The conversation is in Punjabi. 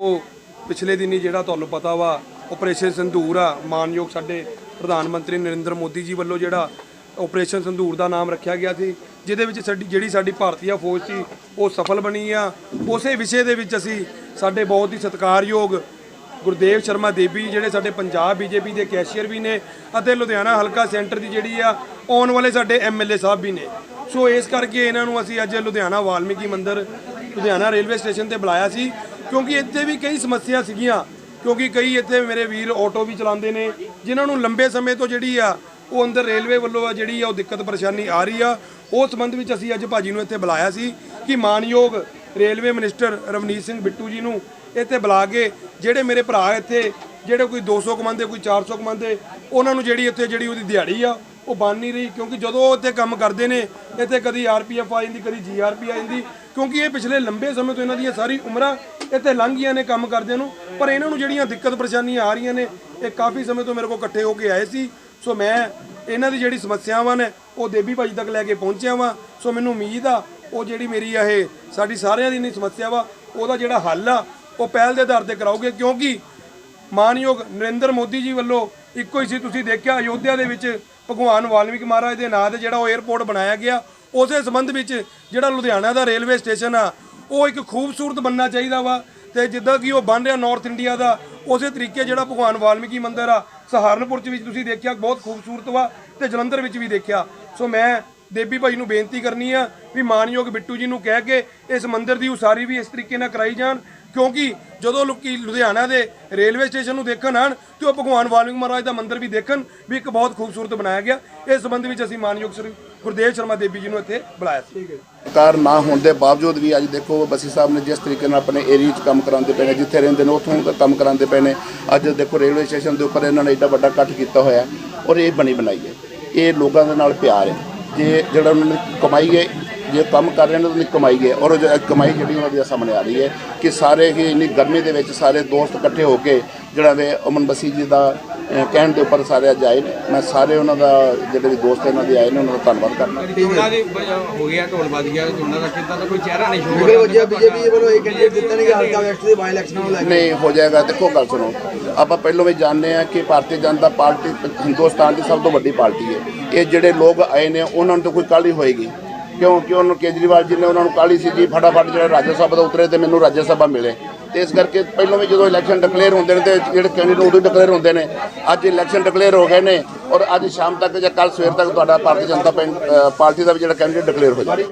ਉਹ ਪਿਛਲੇ ਦਿਨੀ ਜਿਹੜਾ ਤੁਹਾਨੂੰ ਪਤਾ ਵਾ ਆਪਰੇਸ਼ਨ ਸੰਧੂਰ ਆ, ਮਾਨਯੋਗ ਸਾਡੇ ਪ੍ਰਧਾਨ ਮੰਤਰੀ ਨਰਿੰਦਰ ਮੋਦੀ ਜੀ ਵੱਲੋਂ ਜਿਹੜਾ ਆਪਰੇਸ਼ਨ ਸੰਧੂਰ ਦਾ ਨਾਮ ਰੱਖਿਆ ਗਿਆ ਸੀ, ਜਿਹਦੇ ਵਿੱਚ ਸਾਡੀ, ਜਿਹੜੀ ਸਾਡੀ ਭਾਰਤੀయ ਫੌਜ ਸੀ, ਉਹ ਸਫਲ ਬਣੀ ਆ। ਉਸੇ ਵਿਸ਼ੇ ਦੇ ਵਿੱਚ ਅਸੀਂ ਸਾਡੇ ਬਹੁਤ ਹੀ ਸਤਿਕਾਰਯੋਗ ਗੁਰਦੇਵ ਸ਼ਰਮਾ ਦੇਵੀ ਜਿਹੜੇ ਸਾਡੇ ਪੰਜਾਬ ਬੀਜੇਪੀ ਦੇ ਕੈਸ਼ੀਅਰ ਵੀ ਨੇ ਅਤੇ ਲੁਧਿਆਣਾ ਹਲਕਾ ਸੈਂਟਰ ਦੀ ਜਿਹੜੀ ਆ, ਆਉਣ ਵਾਲੇ ਸਾਡੇ ਐਮਐਲਏ ਸਾਹਿਬ ਵੀ ਨੇ। ਸੋ ਇਸ ਕਰਕੇ ਇਹਨਾਂ ਨੂੰ ਅਸੀਂ ਅੱਜ ਲੁਧਿਆਣਾ ਵਾਲਮੀਕੀ ਮੰਦਿਰ, ਲੁਧਿਆਣਾ ਰੇਲਵੇ ਸਟੇਸ਼ਨ ਤੇ ਬੁਲਾਇਆ ਸੀ। ਕਿਉਂਕਿ ਇੱਥੇ ਵੀ ਕਈ ਸਮੱਸਿਆ ਸੀਗੀਆਂ। ਕਿਉਂਕਿ ਕਈ ਇੱਥੇ ਮੇਰੇ ਵੀਰ ਆਟੋ ਵੀ ਚਲਾਉਂਦੇ ਨੇ, ਜਿਨ੍ਹਾਂ ਨੂੰ ਲੰਬੇ ਸਮੇਂ ਤੋਂ ਜਿਹੜੀ ਆ, ਉਹ ਅੰਦਰ ਰੇਲਵੇ ਵੱਲੋਂ ਆ ਜਿਹੜੀ ਆ, ਉਹ ਦਿੱਕਤ ਪਰੇਸ਼ਾਨੀ ਆ ਰਹੀ ਆ। ਉਸ ਸੰਬੰਧ ਵਿੱਚ ਅਸੀਂ ਅੱਜ ਭਾਜੀ ਨੂੰ ਇੱਥੇ ਬੁਲਾਇਆ ਸੀ ਕਿ ਮਾਨਯੋਗ ਰੇਲਵੇ ਮਿਨਿਸਟਰ ਰਵਨੀਤ ਸਿੰਘ ਬਿੱਟੂ ਜੀ ਨੂੰ ਇੱਥੇ ਬੁਲਾ ਕੇ ਜਿਹੜੇ ਮੇਰੇ ਭਰਾ ਇੱਥੇ, ਜਿਹੜੇ ਕੋਈ 200 ਕਮਾਉਂਦੇ, ਕੋਈ 400 ਕਮਾਉਂਦੇ, ਉਹਨਾਂ ਨੂੰ ਜਿਹੜੀ ਇੱਥੇ ਜਿਹੜੀ ਉਹਦੀ ਦਿਹਾੜੀ ਆ, ਉਹ ਬਣ ਨਹੀਂ ਰਹੀ। ਕਿਉਂਕਿ ਜਦੋਂ ਉਹ ਇੱਥੇ ਕੰਮ ਕਰਦੇ ਨੇ, ਇੱਥੇ ਕਦੀ ਆਰਪੀਐਫ ਆ ਜਾਂਦੀ, ਕਦੀ ਜੀਆਰਪੀ ਆ ਜਾਂਦੀ, ਕਿਉਂਕਿ ਇਹ ਪਿਛਲੇ ਲੰਬੇ ਸਮੇਂ ਤੋਂ ਇਹਨਾਂ ਦੀਆਂ ਸਾਰੀ ਉਮਰਾਂ ਇੱਥੇ ਲੰਘ ਗਈਆਂ ਨੇ ਕੰਮ ਕਰਦਿਆਂ ਨੂੰ, ਪਰ ਇਹਨਾਂ ਨੂੰ ਜਿਹੜੀਆਂ ਦਿੱਕਤ ਪਰੇਸ਼ਾਨੀਆਂ ਆ ਰਹੀਆਂ ਨੇ, ਇਹ ਕਾਫੀ ਸਮੇਂ ਤੋਂ ਮੇਰੇ ਕੋਲ ਇਕੱਠੇ ਹੋ ਕੇ ਆਏ ਸੀ। ਸੋ ਮੈਂ ਇਹਨਾਂ ਦੀ ਜਿਹੜੀ ਸਮੱਸਿਆਵਾਂ ਨੇ, ਉਹ ਦੇਵੀ ਭਾਜੀ ਤੱਕ ਲੈ ਕੇ ਪਹੁੰਚਿਆ ਵਾਂ। ਸੋ ਮੈਨੂੰ ਉਮੀਦ ਆ, ਉਹ ਜਿਹੜੀ ਮੇਰੀ ਆ ਇਹ ਸਾਡੀ ਸਾਰਿਆਂ ਦੀ ਨਹੀਂ ਸਮੱਸਿਆ ਵਾ, ਉਹਦਾ ਜਿਹੜਾ ਹੱਲ ਆ, ਉਹ ਪਹਿਲ ਦੇ ਆਧਾਰ ਤੇ ਕਰਾਓਗੇ, ਕਿਉਂਕਿ ਮਾਨਯੋਗ ਨਰਿੰਦਰ ਮੋਦੀ ਜੀ ਵੱਲੋਂ ਇੱਕੋ ਹੀ ਸੀ, ਤੁਸੀਂ ਦੇਖਿਆ ਅਯੋਧਿਆ ਦੇ ਵਿੱਚ ਭਗਵਾਨ ਵਾਲਮੀਕ ਮਹਾਰਾਜ ਦੇ ਨਾਂ ਤੇ ਜਿਹੜਾ ਉਹ 에ਅਰਪੋਰਟ ਬਣਾਇਆ ਗਿਆ, ਉਸੇ ਸੰਬੰਧ ਵਿੱਚ ਜਿਹੜਾ ਲੁਧਿਆਣਾ ਦਾ ਰੇਲਵੇ ਸਟੇਸ਼ਨ ਆ ਉਹ ਇੱਕ ਖੂਬਸੂਰਤ ਬੰਨਣਾ ਚਾਹੀਦਾ ਵਾ ਤੇ ਜਿੱਦਾਂ ਕਿ ਉਹ ਬਣ ਰਿਹਾ ਨਾਰਥ ਇੰਡੀਆ ਦਾ, ਉਸੇ ਤਰੀਕੇ ਜਿਹੜਾ ਭਗਵਾਨ ਵਾਲਮੀਕੀ ਮੰਦਿਰ ਆ, ਸਹਾਰਨਪੁਰ ਚ ਵਿੱਚ ਤੁਸੀਂ ਦੇਖਿਆ, ਬਹੁਤ ਖੂਬਸੂਰਤ ਵਾ ਤੇ ਜਲੰਧਰ ਵਿੱਚ ਵੀ ਦੇਖਿਆ। ਸੋ ਮੈਂ ਦੇਵੀ ਭਾਈ ਨੂੰ ਬੇਨਤੀ ਕਰਨੀ ਆ ਵੀ ਮਾਨਯੋਗ ਬਿੱਟੂ ਜੀ ਨੂੰ ਕਹਿ ਕੇ ਇਸ ਮੰਦਿਰ ਦੀ ਉਸਾਰੀ ਵੀ ਇਸ ਤਰੀਕੇ ਨਾਲ ਕਰਾਈ ਜਾਣ ਕਿਉਂਕਿ ਜਦੋਂ ਲੋਕੀ ਲੁਧਿਆਣਾ ਦੇ ਰੇਲਵੇ ਸਟੇਸ਼ਨ ਨੂੰ ਦੇਖਣ ਆਣ ਤੇ ਉਹ ਭਗਵਾਨ ਵਾਲਮੀਕ ਮਹਾਰਾਜ ਦਾ ਮੰਦਿਰ ਵੀ ਦੇਖਣ ਵੀ ਇੱਕ ਬਹੁਤ ਖੂਬਸੂਰਤ ਬਣਾਇਆ ਗਿਆ। ਇਸ ਸੰਬੰਧ ਵਿੱਚ ਅਸੀਂ ਮਾਨਯੋਗ ਸ੍ਰੀ ਗੁਰਦੇਵ ਸ਼ਰਮਾ ਦੇਵੀ ਜੀ ਨੂੰ ਇੱਥੇ ਬੁਲਾਇਆ ਸੀ। ਸਰਕਾਰ ਨਾ ਹੋਣ ਦੇ ਬਾਵਜੂਦ ਵੀ ਅੱਜ ਦੇਖੋ ਬਸੀ ਸਾਹਿਬ ਨੇ ਜਿਸ ਤਰੀਕੇ ਨਾਲ ਆਪਣੇ ਏਰੀਆ 'ਚ ਕੰਮ ਕਰਾਉਂਦੇ ਪਏ ਨੇ, ਜਿੱਥੇ ਰਹਿੰਦੇ ਨੇ, ਉੱਥੋਂ ਦਾ ਕੰਮ ਕਰਾਉਂਦੇ ਪਏ ਨੇ। ਅੱਜ ਦੇਖੋ ਰੇਲਵੇ ਸਟੇਸ਼ਨ ਦੇ ਉੱਪਰ ਇਹਨਾਂ ਨੇ ਐਡਾ ਵੱਡਾ ਇਕੱਠ ਕੀਤਾ ਹੋਇਆ ਔਰ ਇਹ ਬਣੀ ਬਣਾਈ ਹੈ। ਇਹ ਲੋਕਾਂ ਦੇ ਨਾਲ ਪਿਆਰ ਹੈ। ਜੇ ਜਿਹੜਾ ਉਹਨਾਂ ਨੇ ਕਮਾਈ ਹੈ ਜੇ ਕੰਮ ਕਰ ਰਹੇ ਨੇ ਉਹਨਾਂ ਦੀ ਕਮਾਈ ਹੈ। ਔਰ ਉਹ ਜੋ ਕਮਾਈ ਜਿਹੜੀ ਉਹਨਾਂ ਦੀ ਸਾਹਮਣੇ ਆ ਰਹੀ ਹੈ ਕਿ ਸਾਰੇ ਹੀ ਇੰਨੀ ਗਰਮੀ ਦੇ ਵਿੱਚ ਸਾਰੇ ਦੋਸਤ ਇਕੱਠੇ ਹੋ ਕੇ ਜਿਹੜਾ ਵੇ ਅਮਨ ਬਸੀ ਜੀ ਦਾ ਕਹਿਣ ਦੇ ਉੱਪਰ ਸਾਰੇ ਅੱਜ ਆਏ ਨੇ। ਮੈਂ ਸਾਰੇ ਉਹਨਾਂ ਦਾ ਜਿਹੜੇ ਵੀ ਦੋਸਤ ਇਹਨਾਂ ਦੇ ਆਏ ਨੇ ਉਹਨਾਂ ਦਾ ਧੰਨਵਾਦ ਦੇ ਵਜ੍ਹਾ ਹੋ ਗਿਆ ਢੋਲ ਵੱਜ ਗਿਆ ਚੋਣਾਂ ਦਾ ਕਿੱਦਾਂ ਦਾ ਕੋਈ ਚਿਹਰਾ ਨਹੀਂ ਸ਼ੋਅ ਬਿਗੜ ਵਜਿਆ ਬੀਜੇਪੀ ਵੱਲੋਂ ਇਹ ਕੈਂਡੀਡੇਟ ਦਿੱਤਾ ਨਹੀਂ ਗਿਆ ਹਲਕਾ ਵੈਸਟ ਦੇ ਬਾਈ ਇਲੈਕਸ਼ਨ ਨੂੰ ਲੈ ਕੇ। ਨਹੀਂ ਹੋ ਜਾਏਗਾ। ਦੇਖੋ ਗੱਲ ਸੁਣੋ। ਆਪਾਂ ਪਹਿਲਾਂ ਵੀ ਜਾਣਦੇ ਆ ਕਿ ਭਾਰਤੀ ਜਨਤਾ ਪਾਰਟੀ ਹਿੰਦੁਸਤਾਨ ਦੀ ਸਭ ਤੋਂ ਵੱਡੀ ਪਾਰਟੀ ਹੈ। ਇਹ ਜਿਹੜੇ ਲੋਕ ਆਏ ਨੇ ਉਹਨਾਂ ਨੂੰ ਤਾਂ ਕੋਈ ਕਾਹਲੀ ਹੋਏਗੀ। ਕਿਉਂਕਿ ਉਹਨੂੰ ਕੇਜਰੀਵਾਲ ਜੀ ਨੇ ਉਹਨਾਂ ਨੂੰ ਕਾਹਲੀ ਸੀ ਜੀ? ਫਟਾਫਟ ਜਿਹੜਾ ਰਾਜ ਸਭਾ ਦਾ ਉਤਰੇ ਤੇ ਮੈਨੂੰ ਰਾਜ ਸਭਾ ਮਿਲੇ। ਤੇ ਇਸ ਕਰਕੇ ਪਹਿਲਾਂ ਵੀ ਜਦੋਂ ਇਲੈਕਸ਼ਨ ਡਿਕਲੇਅਰ ਹੁੰਦੇ ਨੇ ਤੇ ਜਿਹੜੇ ਕੈਂਡੀਡੇਟ ਉਦੋਂ ਡਿਕਲੇਅਰ ਹੁੰਦੇ ਨੇ। ਅੱਜ ਇਲੈਕਸ਼ਨ ਡਿਕਲੇਅਰ ਹੋ ਗਏ ਨੇ ਔਰ ਅੱਜ ਸ਼ਾਮ ਤੱਕ ਜਾਂ ਕੱਲ ਸਵੇਰ ਤੱਕ ਤੁਹਾਡਾ ਭਾਰਤੀ ਜਨਤਾ ਪਾਰਟੀ ਦਾ ਵੀ ਜਿਹੜਾ ਕੈਂਡੀਡੇਟ ਡਿਕਲੇਅਰ ਹੋ ਜਾਵੇ।